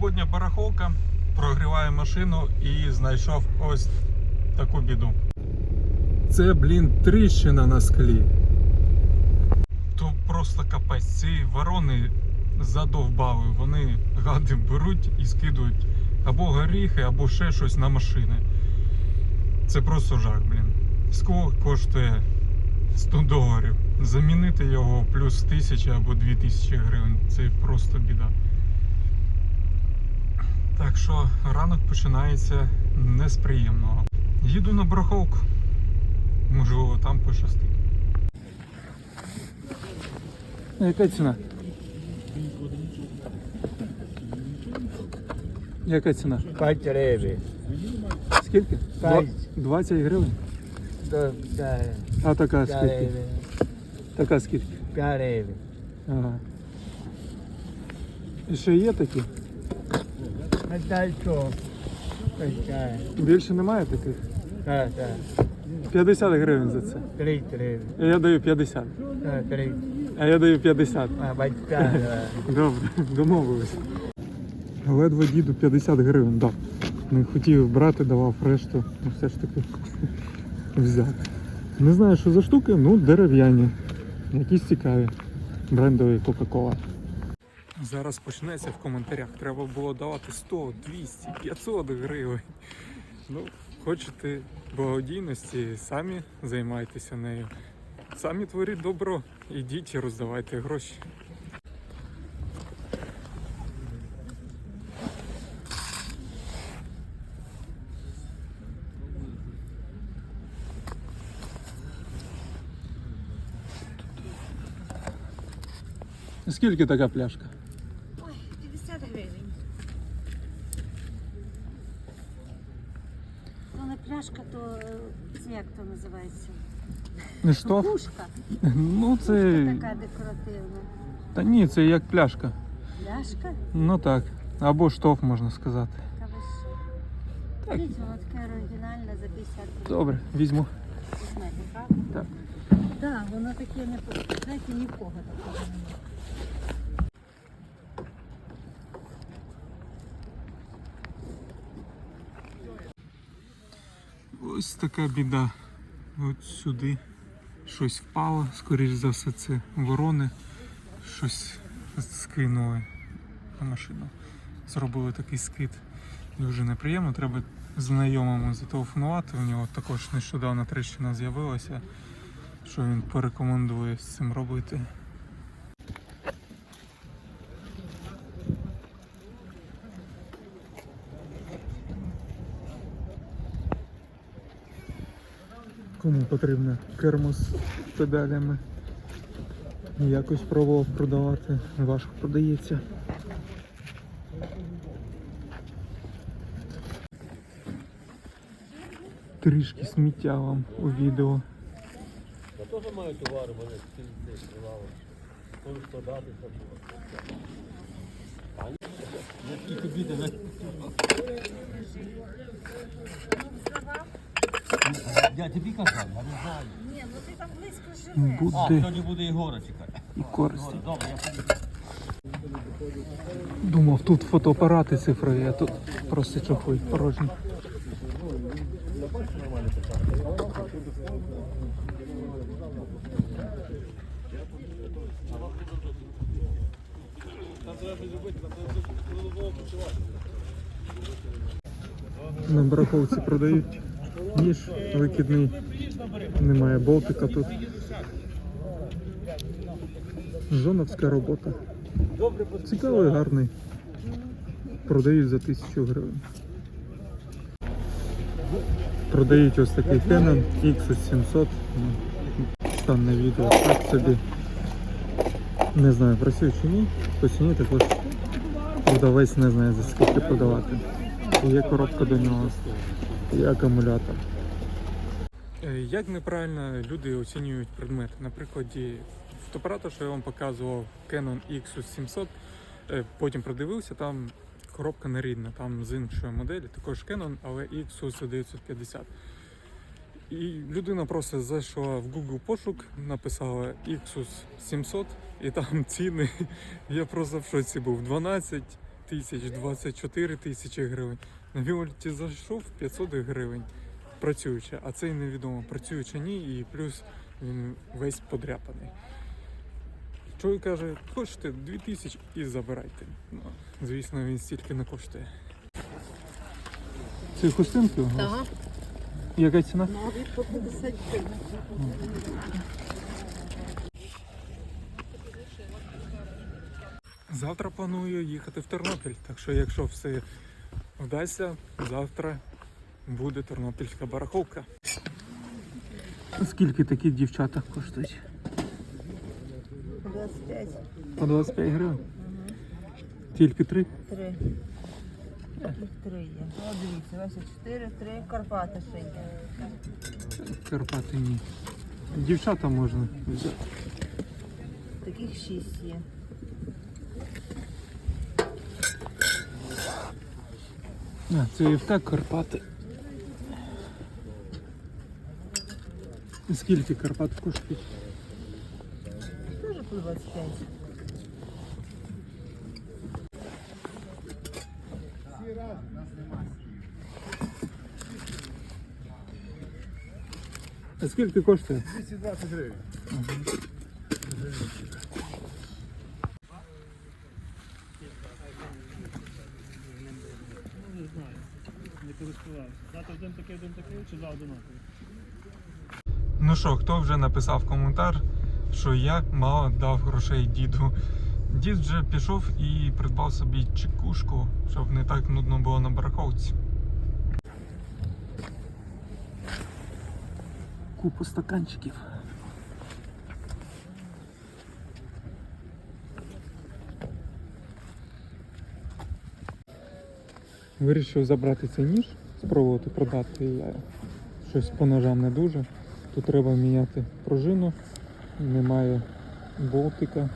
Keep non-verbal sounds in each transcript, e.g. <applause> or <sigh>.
Суботня барахолка, прогріваю машину і знайшов ось таку біду. Це, блін, тріщина на склі. То просто капець. Ці ворони задовбали. Вони гади беруть і скидують або горіхи, або ще щось на машини. Це просто жах, блін. Скло коштує 100 доларів. Замінити його плюс 1000 або 2000 гривень. Це просто біда. Так що ранок починається не з приємного. Їду на барахолку. Можливо, там пощастить. Яка ціна? Яка ціна? 5 гривень. Скільки? П'ять. 20 гривень. А така скільки? Така скільки? 5 гривень. Ага. І ще є такі? А дай що? Більше немає таких? Так, так. 50 гривень за це. 3 гривень. А Я даю 50. Так, 3. А я даю 50. А, батька. Добре, домовились. Ледве діду 50 гривень дав. Не хотів брати, давав решту. Ну все ж таки взяв. Не знаю, що за штуки, ну дерев'яні. Якісь цікаві. Брендові Кока-Кола. Зараз почнеться в коментарях. Треба було давати 100, 200, 500 гривень. Ну, хочете благодійності, самі займайтеся нею. Самі творіть добро, ідіть і роздавайте гроші. Скільки така пляшка? Не що? Пушка. Ну це. Така декоративна. Та ні, це як пляшка. Пляшка? Ну так. Або штоф, можна сказати. Та ви що? Так. Дивіться, вона така оригінальна за 50 гривень. Добре, візьму. Знаєте, правда? Так. Так, воно таке не по- знаєте, ні в кого такого немає. Ось така біда. От сюди щось впало, скоріш за все, це ворони. Щось скинули на машину. Зробили такий скид. Дуже неприємно. Треба знайомому зателефонувати. У нього також нещодавно трещина з'явилася, що він порекомендує з цим робити. Кому потрібно кермо з педалями. Якось пробував продавати, важко продається. Трішки сміття вам у відео. Я теж маю товари, вони десь тривали. Коли складати, це. Я тобі казав, я не знаю. Ні, ну ти там близько живеш. А, Буде сьогодні буде Ігора чекати. і користь. Добре, я поїду. Думав, тут фотоапарати цифрові, а тут просто чохли порожні. На барахолці продають ніж викидний. Немає болтика тут. Зоновська робота. Цікавий, гарний. Продають за тисячу гривень. Продають ось такий Canon Xus 700. Ну, Стане відео так собі. Не знаю, працює чи ні. По ціні також продавець не знає за скільки продавати. Є коробка до нього, є акумулятор. Е, Як неправильно люди оцінюють предмети? На прикладі фотоапарата, що я вам показував, Canon Xus 700, е, потім продивився, там коробка не рідна, там з іншої моделі, також Canon, але Xus 950. І людина просто зайшла в Google пошук, написала Xus 700, і там ціни. <laughs> Я просто в шоці був 12 тисяч, 24 тисячі гривень. На Віоліті зайшов 500 гривень. Працюючи, а цей невідомо, працює чи ні, і плюс він весь подряпаний. Чоловік каже, хочете 2000 і забирайте. Ну, звісно, він стільки не коштує. Це хустинки у вас? Так, Яка ціна? навіть по 50 гривень. Завтра планую їхати в Тернопіль, так що якщо все вдасться, завтра буде тернопільська бараховка. Скільки такі дівчата коштують? 25. По 25 гривень. Тільки три? Три. Таких три є. О, дивіться, ось чотири, три, Карпати ще є. Карпати ні. Дівчата можна взяти. Таких шість є. А, це і так Карпати. Скільки Карпат коштують? Теж по 25. А скільки коштує? 220 гривень. Не користувався. Дати один такий, один такий, чи два одинакові? Ну що, хто вже написав коментар, що я мало дав грошей діду. Дід вже пішов і придбав собі чекушку, щоб не так нудно було на бараховці. Купу стаканчиків. Вирішив забрати цей ніж, спробувати продати. Я щось по ножам не дуже. Тут треба міняти пружину, немає болтика.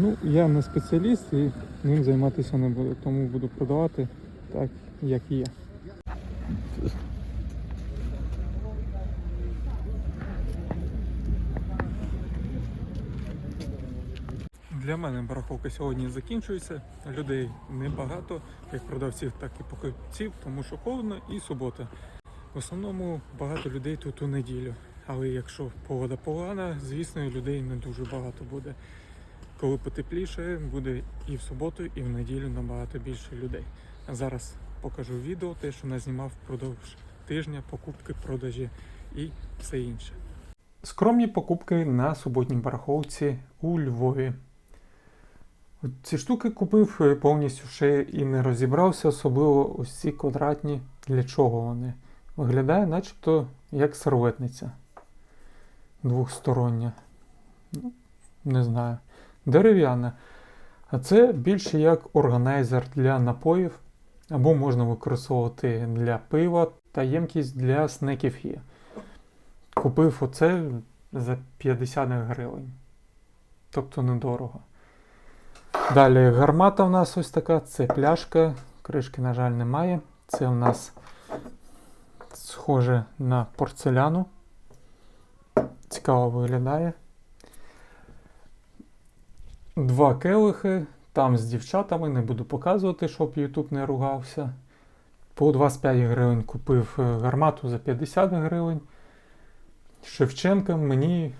Ну, я не спеціаліст і ним займатися не буду, тому буду продавати так, як є. Для мене бараховка сьогодні закінчується. Людей небагато, як продавців, так і покупців, тому що холодно і субота. В основному багато людей тут у неділю. Але якщо погода погана, звісно, людей не дуже багато буде. Коли потепліше, буде і в суботу, і в неділю набагато більше людей. А зараз покажу відео, те, що назнімав впродовж тижня, покупки, продажі і все інше. Скромні покупки на суботній бараховці у Львові. Ці штуки купив е, повністю ще і не розібрався, особливо ось ці квадратні. Для чого вони? Виглядає начебто як серветниця двохстороння. Ну, не знаю. Дерев'яна. А це більше як органайзер для напоїв, або можна використовувати для пива та ємкість для снеків є. Купив оце за 50 гривень. Тобто недорого. Далі гармата у нас ось така, це пляшка, кришки, на жаль, немає. Це у нас схоже на порцеляну. Цікаво виглядає. Два келихи, там з дівчатами, не буду показувати, щоб YouTube не ругався. По 25 гривень купив е, гармату за 50 гривень. Шевченка мені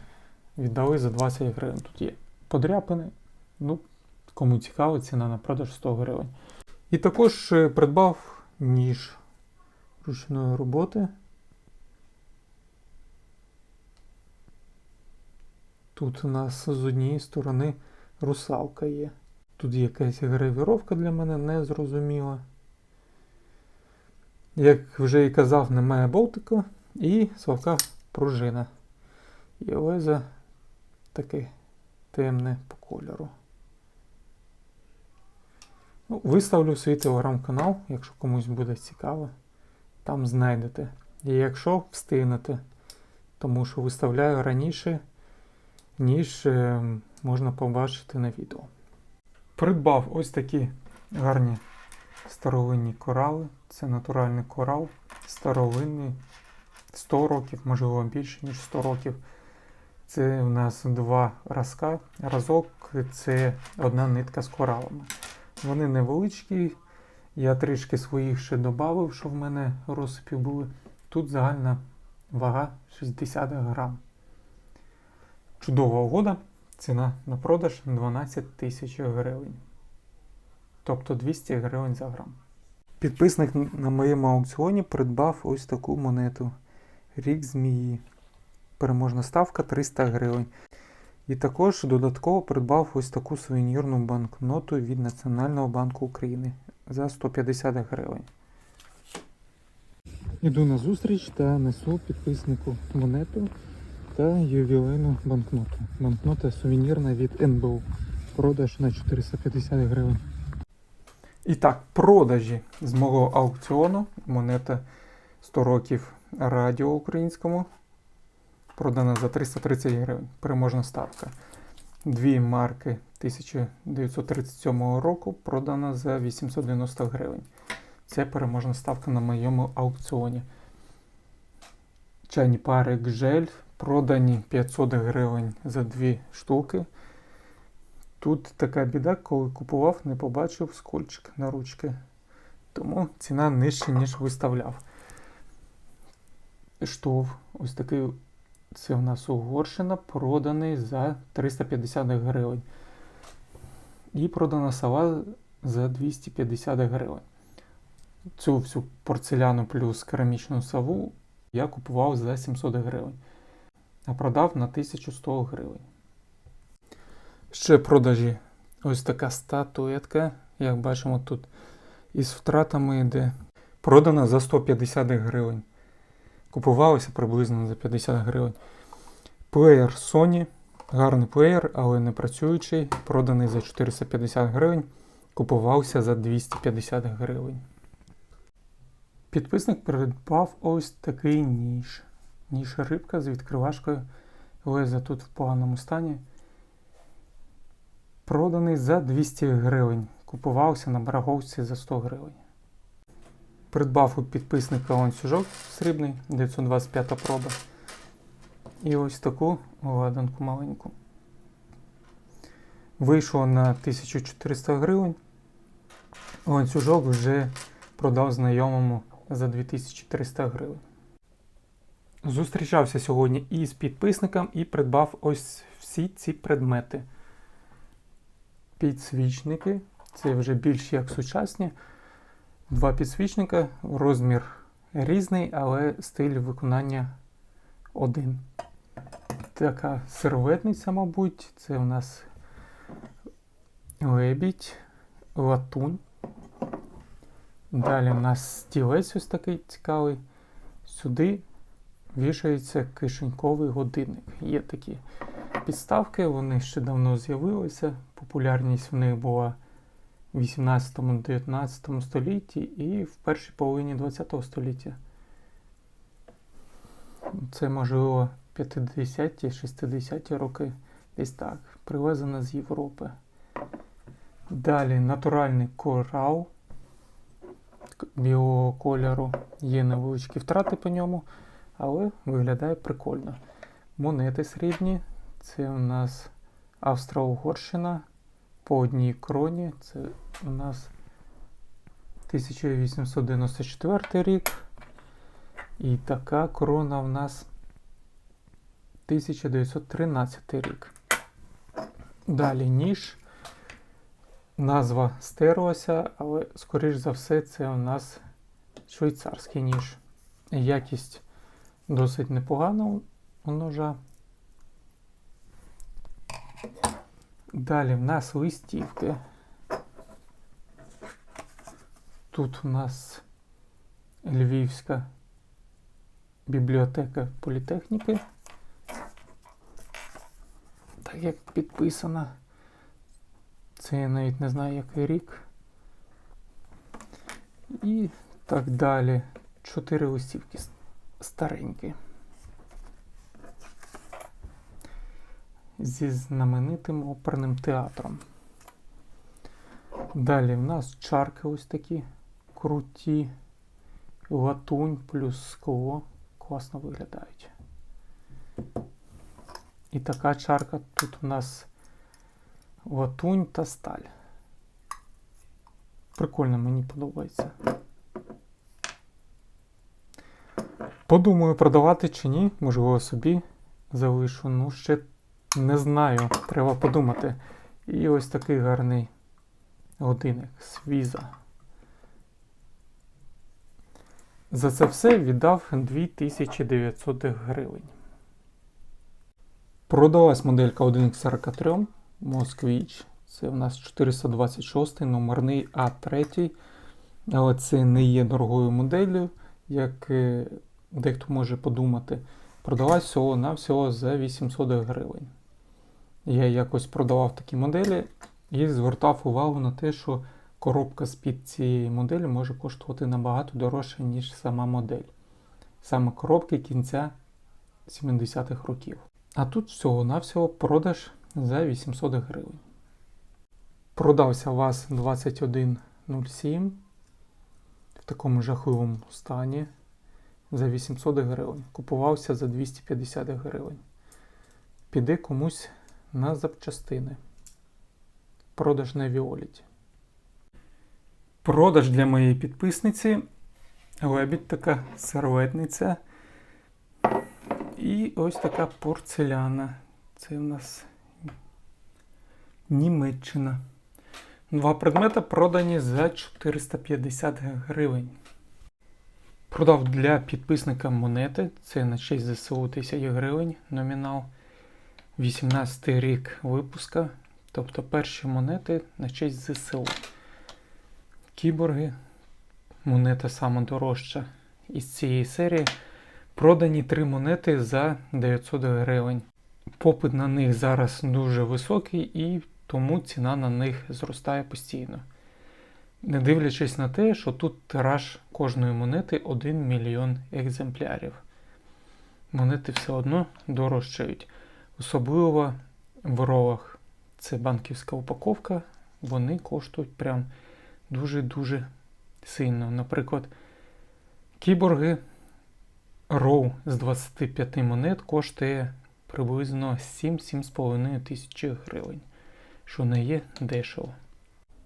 віддали за 20 гривень. Тут є подряпини. Ну, кому цікаво, ціна на продаж 100 гривень. І також е, придбав ніж ручної роботи. Тут у нас з однієї сторони русалка є. Тут є якась гравіровка для мене незрозуміла. Як вже і казав, немає болтика і слабка пружина. І лезо таке темне по кольору. Ну, виставлю свій телеграм-канал, якщо комусь буде цікаво, там знайдете. І якщо встигнете, тому що виставляю раніше, ніж е, можна побачити на відео. Придбав ось такі гарні старовинні корали. Це натуральний корал, старовинний 100 років, можливо більше, ніж 100 років. Це у нас два разка. Разок це одна нитка з коралами. Вони невеличкі. Я трішки своїх ще додав, що в мене розсипів були. Тут загальна вага 60 грам. Чудова угода. Ціна на продаж 12 тисяч гривень. Тобто 200 гривень за грам. Підписник на моєму аукціоні придбав ось таку монету. Рік змії. Переможна ставка 300 гривень. І також додатково придбав ось таку сувенірну банкноту від Національного банку України за 150 гривень. Іду на зустріч та несу підписнику монету та ювілейну банкноту. Банкнота сувенірна від НБУ. Продаж на 450 гривень. І так, продажі з мого аукціону. Монета 100 років радіо українському. Продана за 330 гривень. Переможна ставка. Дві марки 1937 року продана за 890 гривень. Це переможна ставка на моєму аукціоні. Чайні пари Гжель продані 500 гривень за дві штуки. Тут така біда, коли купував, не побачив скольчик на ручки. Тому ціна нижче, ніж виставляв. Штов, ось такий, це у нас Угорщина, проданий за 350 гривень. І продана сова за 250 гривень. Цю всю порцеляну плюс керамічну сову я купував за 700 гривень, а продав на 1100 гривень. Ще продажі ось така статуетка, як бачимо тут, із втратами йде. Продана за 150 гривень. Купувалося приблизно за 50 гривень. Плеєр Sony, гарний плеєр, але не працюючий, проданий за 450 гривень. Купувався за 250 гривень. Підписник придбав ось такий ніж. Ніж рибка з відкривашкою. Леза тут в поганому стані. Проданий за 200 гривень. Купувався на бараховці за 100 гривень. Придбав у підписника ланцюжок срібний 925 проба. І ось таку ладанку маленьку. Вийшло на 1400 гривень. Ланцюжок вже продав знайомому за 2300 гривень. Зустрічався сьогодні із підписником і придбав ось всі ці предмети. Підсвічники. Це вже більш як сучасні. Два підсвічника, розмір різний, але стиль виконання один. Така серветниця, мабуть, це у нас лебідь, латунь. Далі у нас стілець ось такий цікавий. Сюди вішається кишеньковий годинник. Є такі підставки, вони ще давно з'явилися. Популярність в них була в 18-19 столітті і в першій половині 20 століття. Це, можливо, 50-ті, 60-ті роки. Десь так. Привезено з Європи. Далі натуральний корал білого кольору. Є невеличкі втрати по ньому, але виглядає прикольно. Монети срібні. Це у нас Австро-Угорщина. По одній кроні. Це у нас 1894 рік. І така крона в нас 1913 рік. Далі ніж. Назва стерлася, але, скоріш за все, це у нас швейцарський ніж. Якість досить непогана у ножа. Далі в нас листівки. Тут у нас Львівська бібліотека політехніки. Так як підписана. Це я навіть не знаю який рік. І так далі. Чотири листівки старенькі. Зі знаменитим оперним театром. Далі в нас чарки ось такі круті. Латунь плюс скло. Класно виглядають. І така чарка тут у нас латунь та сталь. Прикольно, мені подобається. Подумаю, продавати чи ні, можливо, собі залишу. Ну, ще не знаю, треба подумати. І ось такий гарний годинник Свіза. За це все віддав 2900 гривень. Продалась моделька 1X43 Москвіч. Це в нас 426 номерний А3. Але це не є дорогою моделлю, як е, дехто може подумати. Продалась всього навсього за 800 гривень. Я якось продавав такі моделі і звертав увагу на те, що коробка з-під цієї моделі може коштувати набагато дорожче, ніж сама модель. Саме коробки кінця 70-х років. А тут всього-навсього продаж за 800 гривень. Продався ВАЗ 2107 в такому жахливому стані за 800 гривень. Купувався за 250 гривень. Піде комусь на запчастини. Продаж на Віоліті. Продаж для моєї підписниці. Лебідь така серветниця. І ось така порцеляна. Це в нас Німеччина. Два предмети продані за 450 гривень. Продав для підписника монети. Це на честь ЗСУ 1000 гривень номінал. 18 рік випуска. Тобто перші монети на честь ЗСУ. Кіборги. Монета сама дорожча із цієї серії. Продані три монети за 900 гривень. Попит на них зараз дуже високий і тому ціна на них зростає постійно. Не дивлячись на те, що тут тираж кожної монети 1 мільйон екземплярів. Монети все одно дорожчають. Особливо в ролах це банківська упаковка, вони коштують прям дуже-дуже сильно. Наприклад, кіборги роу з 25 монет коштує приблизно 7-7,5 тисячі гривень, що не є дешево.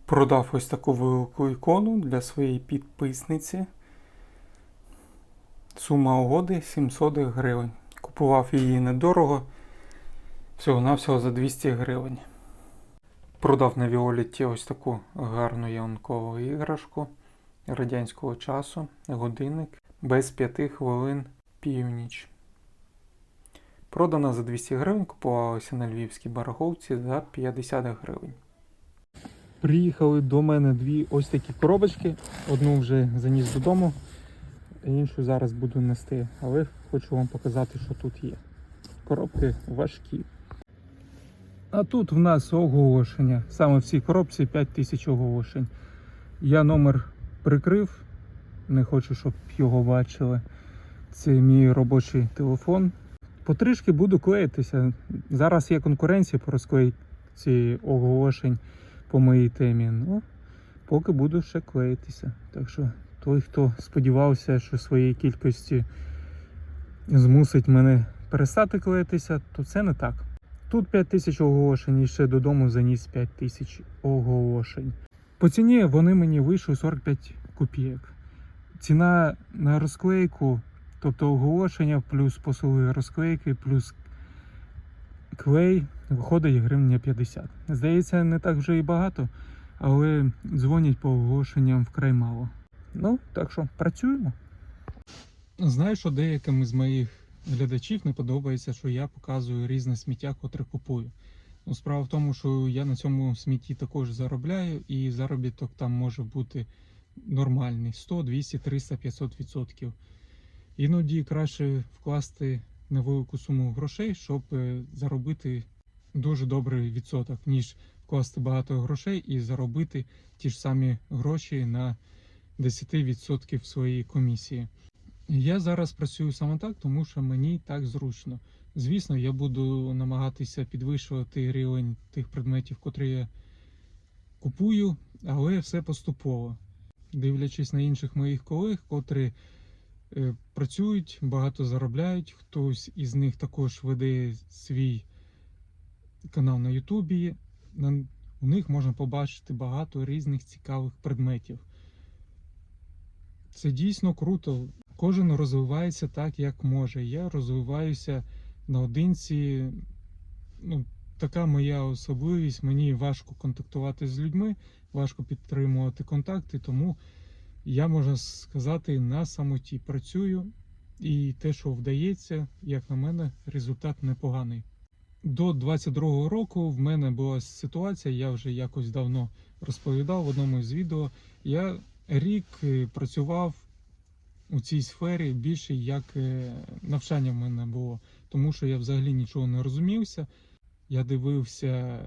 Продав ось таку велику ікону для своєї підписниці. Сума угоди 700 гривень. Купував її недорого, всього-навсього за 200 гривень. Продав на Віоліті ось таку гарну ялинкову іграшку радянського часу, годинник без 5 хвилин північ. Продана за 200 гривень, купувалася на львівській барахолці за 50 гривень. Приїхали до мене дві ось такі коробочки. Одну вже заніс додому, іншу зараз буду нести. Але хочу вам показати, що тут є. Коробки важкі. А тут в нас оголошення. Саме в цій коробці 5000 оголошень. Я номер прикрив, не хочу, щоб його бачили. Це мій робочий телефон. Потрішки буду клеїтися. Зараз є конкуренція по розклейці оголошень по моїй темі. Ну, поки буду ще клеїтися. Так що той, хто сподівався, що своєї кількості змусить мене перестати клеїтися, то це не так. Тут 5 тисяч оголошень і ще додому заніс 5 тисяч оголошень. По ціні вони мені вийшли 45 копійок. Ціна на розклейку, тобто оголошення, плюс послуги розклейки, плюс клей, виходить гривня 50. Здається, не так вже і багато, але дзвонять по оголошенням вкрай мало. Ну, так що працюємо. Знаю, що деяким з моїх глядачів не подобається, що я показую різне сміття, котре купую. Ну, справа в тому, що я на цьому смітті також заробляю, і заробіток там може бути нормальний 100, 200, 300, 500 відсотків. Іноді краще вкласти невелику суму грошей, щоб е, заробити дуже добрий відсоток, ніж вкласти багато грошей і заробити ті ж самі гроші на 10% своєї комісії. Я зараз працюю саме так, тому що мені так зручно. Звісно, я буду намагатися підвищувати рівень тих предметів, котрі я купую, але все поступово. Дивлячись на інших моїх колег, котрі е, працюють, багато заробляють. Хтось із них також веде свій канал на Ютубі. У них можна побачити багато різних цікавих предметів. Це дійсно круто. Кожен розвивається так, як може. Я розвиваюся наодинці. Ну, така моя особливість. Мені важко контактувати з людьми, важко підтримувати контакти, тому я можна сказати на самоті працюю. І те, що вдається, як на мене, результат непоганий. До 22-го року в мене була ситуація, я вже якось давно розповідав в одному з відео. Я рік е, працював у цій сфері більше як е, навчання в мене було, тому що я взагалі нічого не розумівся. Я дивився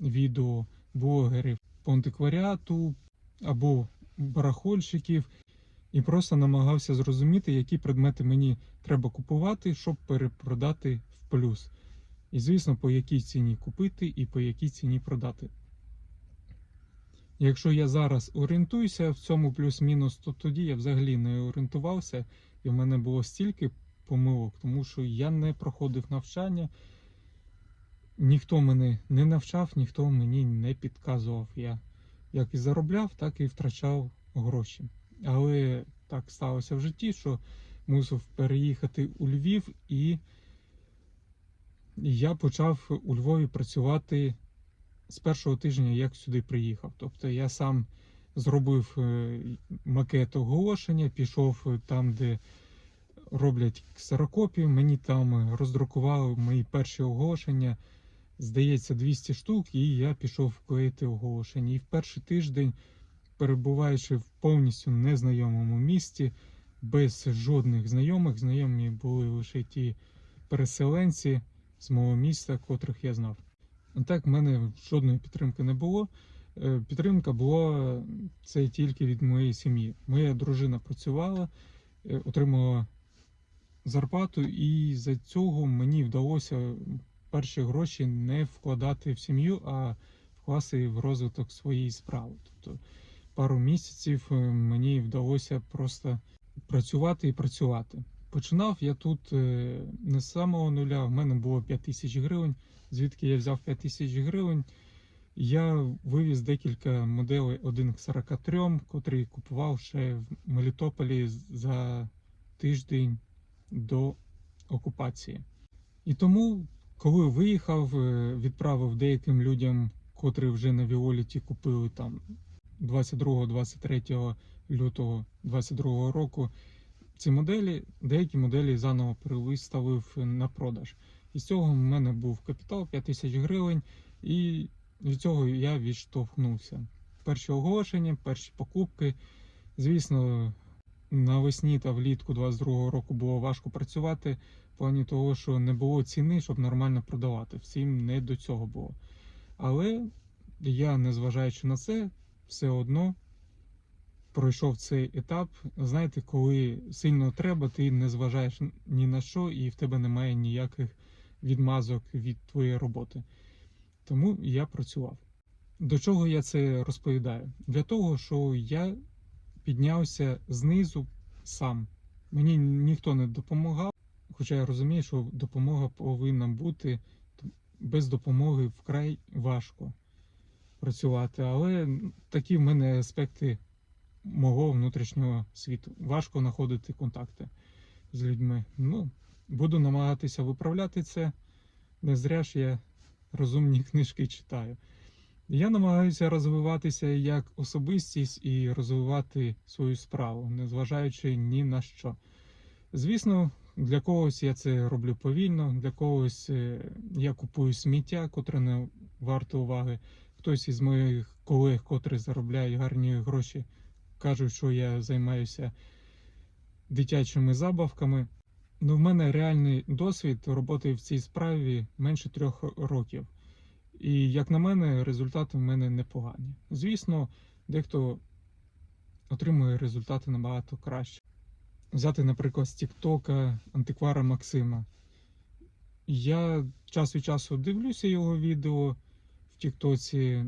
відео блогерів по антикваріату або барахольщиків і просто намагався зрозуміти, які предмети мені треба купувати, щоб перепродати в плюс. І, звісно, по якій ціні купити і по якій ціні продати. Якщо я зараз орієнтуюся в цьому плюс-мінус, то тоді я взагалі не орієнтувався, і в мене було стільки помилок, тому що я не проходив навчання, ніхто мене не навчав, ніхто мені не підказував. Я як і заробляв, так і втрачав гроші. Але так сталося в житті, що мусив переїхати у Львів, і я почав у Львові працювати з першого тижня, як сюди приїхав. Тобто я сам зробив е, макет оголошення, пішов е, там, де роблять ксерокопію. Мені там е, роздрукували мої перші оголошення. Здається, 200 штук, і я пішов клеїти оголошення. І в перший тиждень, перебуваючи в повністю незнайомому місті, без жодних знайомих, знайомі були лише ті переселенці з мого міста, котрих я знав. Так, в мене жодної підтримки не було. Е, Підтримка була це тільки від моєї сім'ї. Моя дружина працювала, е, отримала зарплату, і за цього мені вдалося перші гроші не вкладати в сім'ю, а вкласти в розвиток своєї справи. Тобто пару місяців е, мені вдалося просто працювати і працювати. Починав я тут е, не з самого нуля, в мене було 5 тисяч гривень. Звідки я взяв 5 тисяч гривень? Я вивіз декілька моделей 1 к 43, котрі купував ще в Мелітополі за тиждень до окупації. І тому, коли виїхав, е, відправив деяким людям, котрі вже на Віоліті купили там 22-23 лютого 22 року ці моделі, деякі моделі заново перевиставив на продаж. І з цього в мене був капітал 5 тисяч гривень, і від цього я відштовхнувся. Перші оголошення, перші покупки. Звісно, навесні та влітку 22-го року було важко працювати в плані того, що не було ціни, щоб нормально продавати. Всім не до цього було. Але я, незважаючи на це, все одно пройшов цей етап. Знаєте, коли сильно треба, ти не зважаєш ні на що, і в тебе немає ніяких відмазок від твоєї роботи. Тому я працював. До чого я це розповідаю? Для того, що я піднявся знизу сам. Мені ніхто не допомагав, хоча я розумію, що допомога повинна бути без допомоги вкрай важко працювати. Але такі в мене аспекти мого внутрішнього світу. Важко знаходити контакти з людьми. Ну, буду намагатися виправляти це. Не зря ж я розумні книжки читаю. Я намагаюся розвиватися як особистість і розвивати свою справу, незважаючи ні на що. Звісно, для когось я це роблю повільно, для когось е, я купую сміття, котре не варто уваги. Хтось із моїх колег, котрі заробляють гарні гроші, кажуть, що я займаюся дитячими забавками. Ну, в мене реальний досвід роботи в цій справі менше трьох років. І, як на мене, результати в мене непогані. Звісно, дехто отримує результати набагато краще. Взяти, наприклад, з Тіктока антиквара Максима. Я час від часу дивлюся його відео в Тіктоці.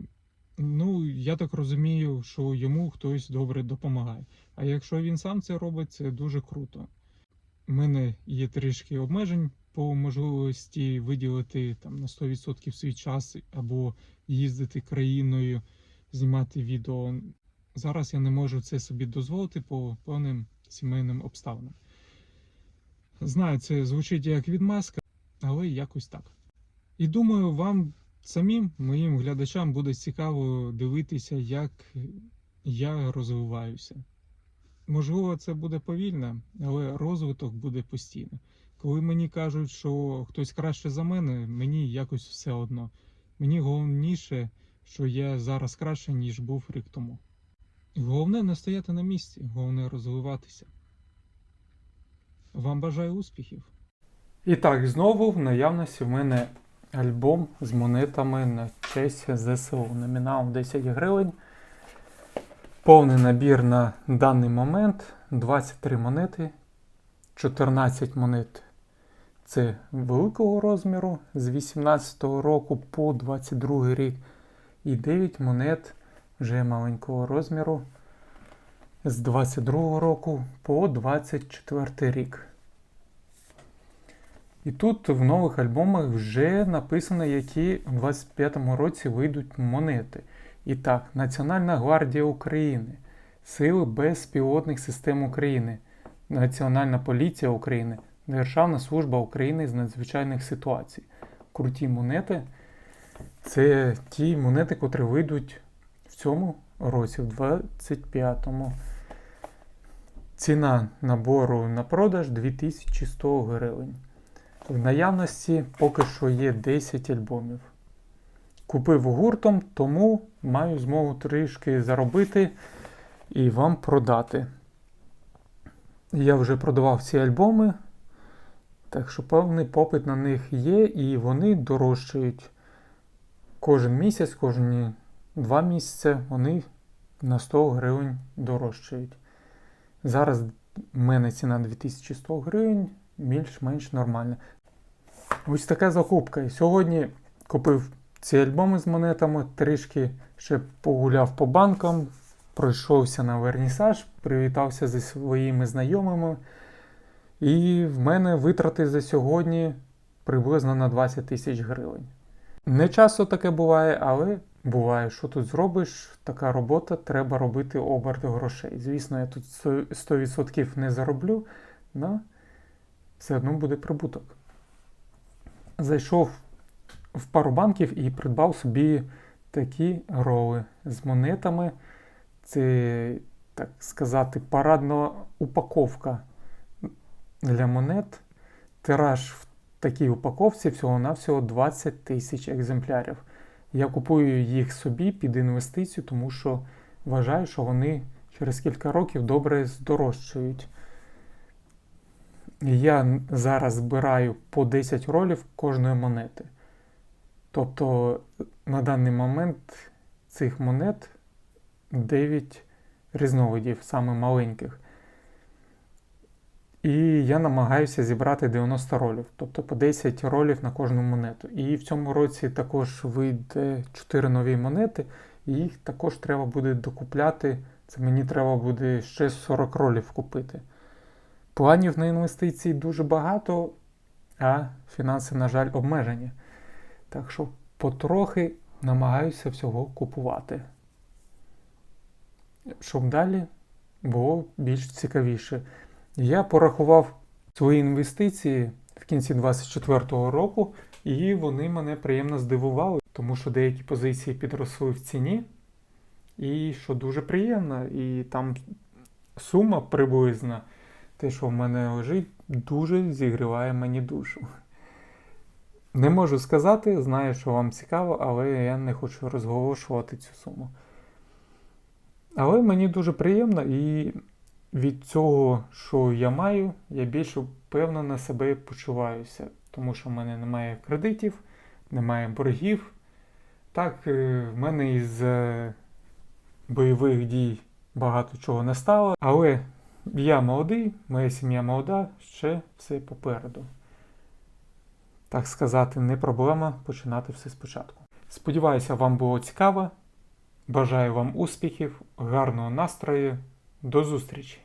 Ну, я так розумію, що йому хтось добре допомагає. А якщо він сам це робить, це дуже круто. У мене є трішки обмежень по можливості виділити там на 100% свій час або їздити країною, знімати відео. Зараз я не можу це собі дозволити по певним сімейним обставинам. Знаю, це звучить як відмазка, але якось так. І думаю, вам самим, моїм глядачам, буде цікаво дивитися, як я розвиваюся. Можливо, це буде повільно, але розвиток буде постійно. Коли мені кажуть, що хтось краще за мене, мені якось все одно. Мені головніше, що я зараз краще, ніж був рік тому. Головне не стояти на місці, головне розвиватися. Вам бажаю успіхів. І так, знову в наявності в мене альбом з монетами на честь ЗСУ. Номіналом 10 гривень. Повний набір на даний момент 23 монети, 14 монет це великого розміру з 18 року по 22 рік. І 9 монет вже маленького розміру з 22 року по 24 рік. І тут в нових альбомах вже написано, які у 25-му році вийдуть монети. І так, Національна гвардія України, Сили безпілотних систем України, Національна поліція України, Державна служба України з надзвичайних ситуацій. Круті монети. Це ті монети, котрі вийдуть в цьому році, в 25-му. Ціна набору на продаж 2100 гривень. В наявності поки що є 10 альбомів. Купив гуртом, тому маю змогу трішки заробити і вам продати. Я вже продавав ці альбоми, так що певний попит на них є, і вони дорожчають. Кожен місяць, кожні два місяці вони на 100 гривень дорожчають. Зараз в мене ціна 2100 гривень, більш-менш нормальна. Ось така закупка. Сьогодні купив ці альбоми з монетами, трішки ще погуляв по банкам, пройшовся на вернісаж, привітався зі своїми знайомими. І в мене витрати за сьогодні приблизно на 20 тисяч гривень. Не часто таке буває, але буває, що тут зробиш, така робота, треба робити оберт грошей. Звісно, я тут 100% не зароблю, але все одно буде прибуток. Зайшов в пару банків і придбав собі такі роли з монетами. Це, так сказати, парадна упаковка для монет. Тираж в такій упаковці всього-навсього 20 тисяч екземплярів. Я купую їх собі під інвестицію, тому що вважаю, що вони через кілька років добре здорожчають. Я зараз збираю по 10 ролів кожної монети. Тобто на даний момент цих монет 9 різновидів, саме маленьких. І я намагаюся зібрати 90 ролів, тобто по 10 ролів на кожну монету. І в цьому році також вийде 4 нові монети, і їх також треба буде докупляти. Це мені треба буде ще 40 ролів купити. Планів на інвестиції дуже багато, а фінанси, на жаль, обмежені. Так що потрохи намагаюся всього купувати. Щоб далі було більш цікавіше. Я порахував свої інвестиції в кінці 2024 року, і вони мене приємно здивували, тому що деякі позиції підросли в ціні, і що дуже приємно, і там сума приблизна, те, що в мене лежить, дуже зігріває мені душу. Не можу сказати, знаю, що вам цікаво, але я не хочу розголошувати цю суму. Але мені дуже приємно і від цього, що я маю, я більш впевнено себе почуваюся, тому що в мене немає кредитів, немає боргів. Так, е, в мене із бойових дій багато чого не стало, але я молодий, моя сім'я молода, ще все попереду. Так сказати, не проблема починати все спочатку. Сподіваюся, вам було цікаво. Бажаю вам успіхів, гарного настрою. До зустрічі!